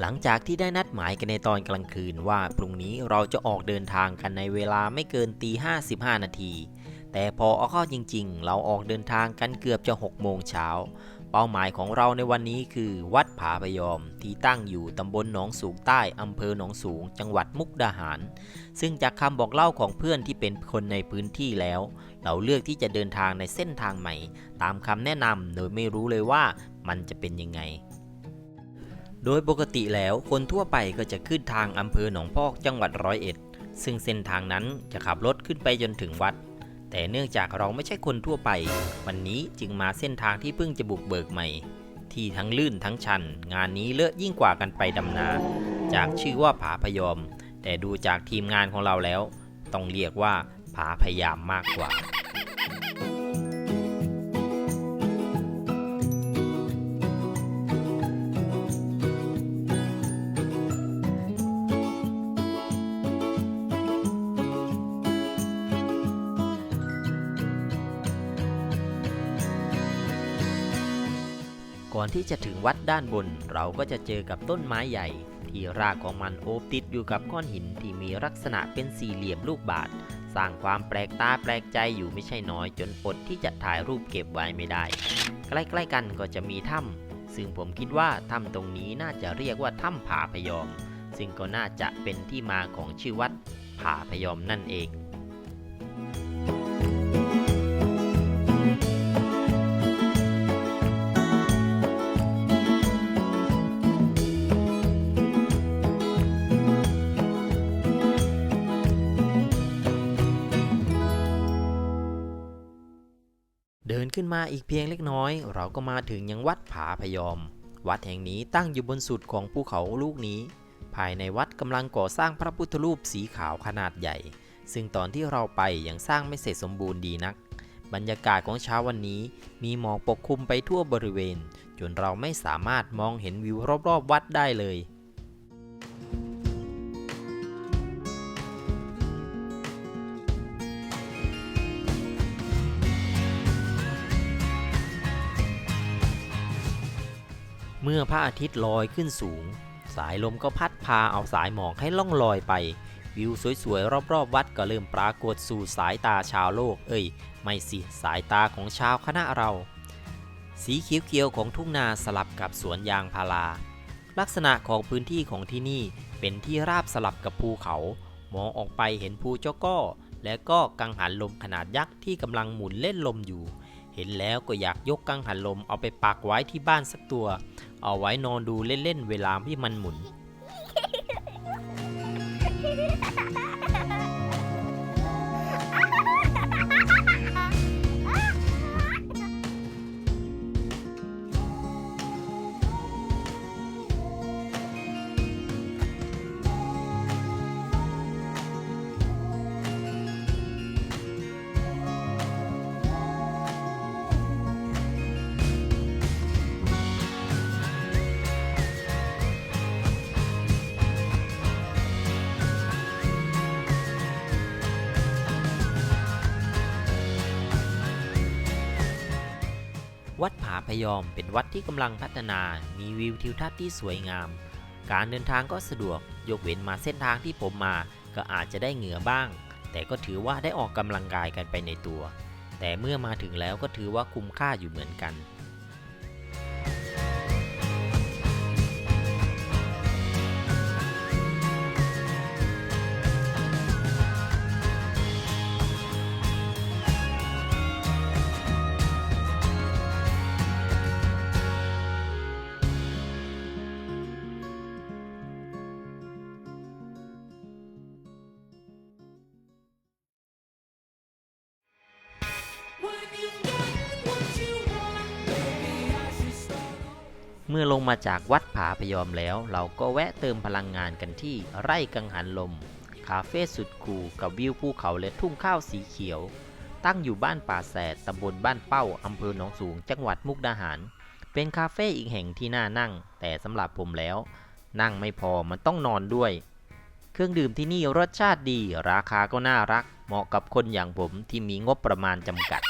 หลังจากที่ได้นัดหมายกันในตอนกลางคืนว่าพรุ่งนี้เราจะออกเดินทางกันในเวลาไม่เกินตีห้าสิบห้านาที แต่พอเอาเข้าจริงๆ เราออกเดินทางกันเกือบจะหกโมงเช้า เป้าหมายของเราในวันนี้คือ วัดผาพยอมที่ตั้งอยู่ตำบลหนองสูงใต้อำเภอหนองสูง จังหวัดมุกดาหาร ซึ่งจากคำบอกเล่าของเพื่อนที่เป็นคนในพื้นที่แล้ว เราเลือกที่จะเดินทางในเส้นทางใหม่ ตามคำแนะนำโดยไม่รู้เลยว่ามันจะเป็นยังไง โดยปกติแล้วคนทั่วไปก็จะขึ้นทางอำเภอหนองพอกจังหวัดร้อยเอ็ดซึ่งเส้นทางนั้นจะขับรถขึ้นไปจนถึงวัด แต่เนื่องจากเราไม่ใช่คนทั่วไป วันนี้จึงมาเส้นทางที่เพิ่งจะบุกเบิกใหม่ ที่ทั้งลื่นทั้งชัน งานนี้เลอะยิ่งกว่ากันไปดำนา จากชื่อว่าผาพยอม แต่ดูจากทีมงานของเราแล้ว ต้องเรียกว่าผาพยายามมากกว่า ก่อนที่จะถึงวัดด้านบน เราก็จะเจอกับต้นไม้ใหญ่ ที่รากของมันโอบติดอยู่กับก้อนหินที่มีลักษณะเป็นสี่เหลี่ยมลูกบาศก์สร้างความแปลกตาแปลกใจอยู่ไม่ใช่น้อย จนอดที่จะถ่ายรูปเก็บไว้ไม่ได้ ใกล้ๆกันก็จะมีถ้ำซึ่งผมคิดว่าถ้ำตรงนี้น่าจะเรียกว่าถ้ำผาพยอม ซึ่งก็น่าจะเป็นที่มาของชื่อวัดผาพยอมนั่นเอง เดินขึ้นมาอีกเพียงเล็กน้อย เราก็มาถึงยังวัดผาพยอม วัดแห่งนี้ตั้งอยู่บนสุดของภูเขาลูกนี้ ภายในวัดกำลังก่อสร้างพระพุทธรูปสีขาวขนาดใหญ่ ซึ่งตอนที่เราไปยังสร้างไม่เสร็จสมบูรณ์ดีนัก บรรยากาศของเช้าวันนี้ มีหมอกปกคลุมไปทั่วบริเวณ จนเราไม่สามารถมองเห็นวิวรอบๆวัดได้เลย มื่อพระอาทิตย์ลอยขึ้นสูง สายลมก็พัดพาเอาสายหมอกให้ล่องลอยไป วิวสวยๆ รอบๆ วัดก็เริ่มปรากฏสู่สายตาชาวโลก เอ้ย ไม่สิสายตาของชาวคณะเรา สีเขียวๆของทุ่งนาสลับกับสวนยางพารา ลักษณะของพื้นที่ของที่นี่เป็นที่ราบสลับกับภูเขา มองออกไปเห็นภูเจ้าก้อและก็กังหันลมขนาดยักษ์ที่กำลังหมุนเล่นลมอยู่ เห็นแล้วก็อยากยกกังหันลมเอาไปปักไว้ที่บ้านสักตัว เอาไว้นอนดูเล่นๆเวลาที่มันหมุน พยอมเป็นวัดที่กำลังพัฒนา มีวิวทิวทัศน์ที่สวยงาม การเดินทางก็สะดวก ยกเว้นมาเส้นทางที่ผมมา ก็อาจจะได้เหงื่อบ้าง แต่ก็ถือว่าได้ออกกำลังกายกันไปในตัว แต่เมื่อมาถึงแล้วก็ถือว่าคุ้มค่าอยู่เหมือนกัน เมื่อลงมาจากวัดผาพยอมแล้ว เราก็แวะเติมพลังงานกันที่ไร่กังหันลม คาเฟ่สุดคูลกับวิวภูเขาและทุ่งข้าวสีเขียว ตั้งอยู่บ้านป่าแสดตำบลบ้านเป้าอำเภอหนองสูง จังหวัดมุกดาหาร เป็นคาเฟ่อีกแห่งที่น่านั่ง แต่สำหรับผมแล้ว นั่งไม่พอมันต้องนอนด้วย เครื่องดื่มที่นี่รสชาติดี ราคาก็น่ารัก เหมาะกับคนอย่างผมที่มีงบประมาณจำกัด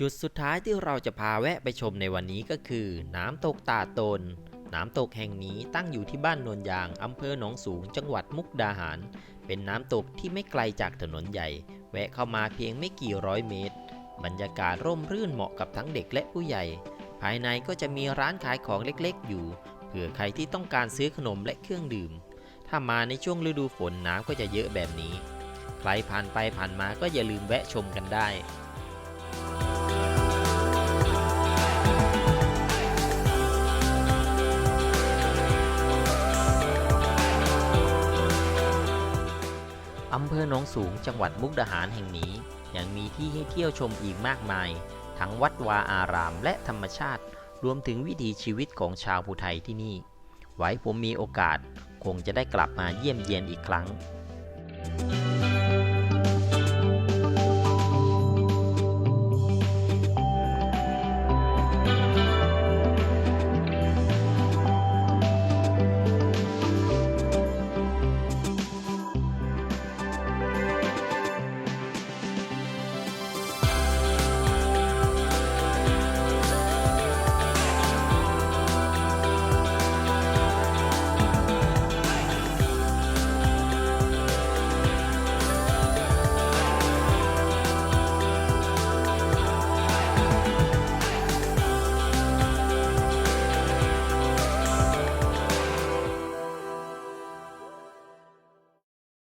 จุดสุดท้ายที่เราจะพาแวะไปชมในวันนี้ก็คือ น้ำตกตาตน น้ำตกแห่งนี้ตั้งอยู่ที่บ้านโนนยางอำเภอหนองสูง จังหวัดมุกดาหาร เป็นน้ำตกที่ไม่ไกลจากถนนใหญ่ แวะเข้ามาเพียงไม่กี่ร้อยเมตร บรรยากาศร่มรื่นเหมาะกับทั้งเด็กและผู้ใหญ่ ภายในก็จะมีร้านขายของเล็กๆ อยู่ เผื่อใครที่ต้องการซื้อขนมและเครื่องดื่ม ถ้ามาในช่วงฤดูฝนน้ำก็จะเยอะแบบนี้ ใครผ่านไปผ่านมาก็อย่าลืมแวะชมกันได้ นองสูงจังหวัดมุกดาหารแห่งนี้ ยังมีที่ให้เที่ยวชมอีกมากมาย ทั้งวัดวาอารามและธรรมชาติ รวมถึงวิถีชีวิตของชาวภูไทยที่นี่ ไว้ผมมีโอกาส คงจะได้กลับมาเยี่ยมเยียนอีกครั้ง